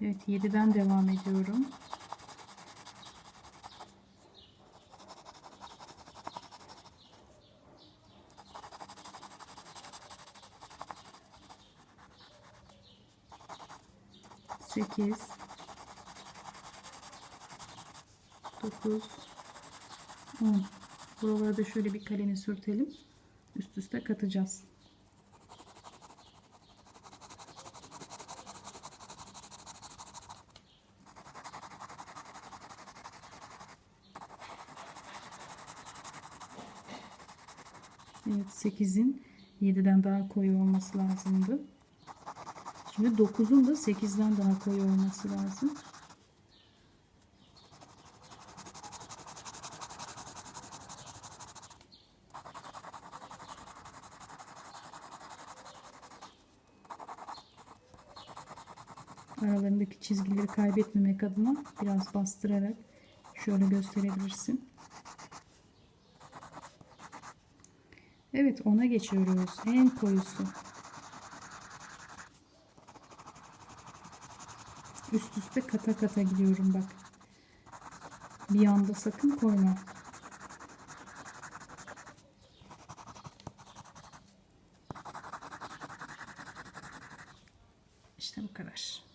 Evet 7'den devam ediyorum. Sekiz, dokuz, on. Buralara da şöyle bir kalemi sürtelim. Üst üste katacağız. Evet 8'in 7'den daha koyu olması lazımdı. Şimdi 9'un da 8'den daha koyu olması lazım. Aralarındaki çizgileri kaybetmemek adına biraz bastırarak şöyle gösterebilirsin. Evet ona geçiyoruz. En koyusu. Üst üste kata kata gidiyorum bak. Bir anda sakın koyma. İşte bu kadar.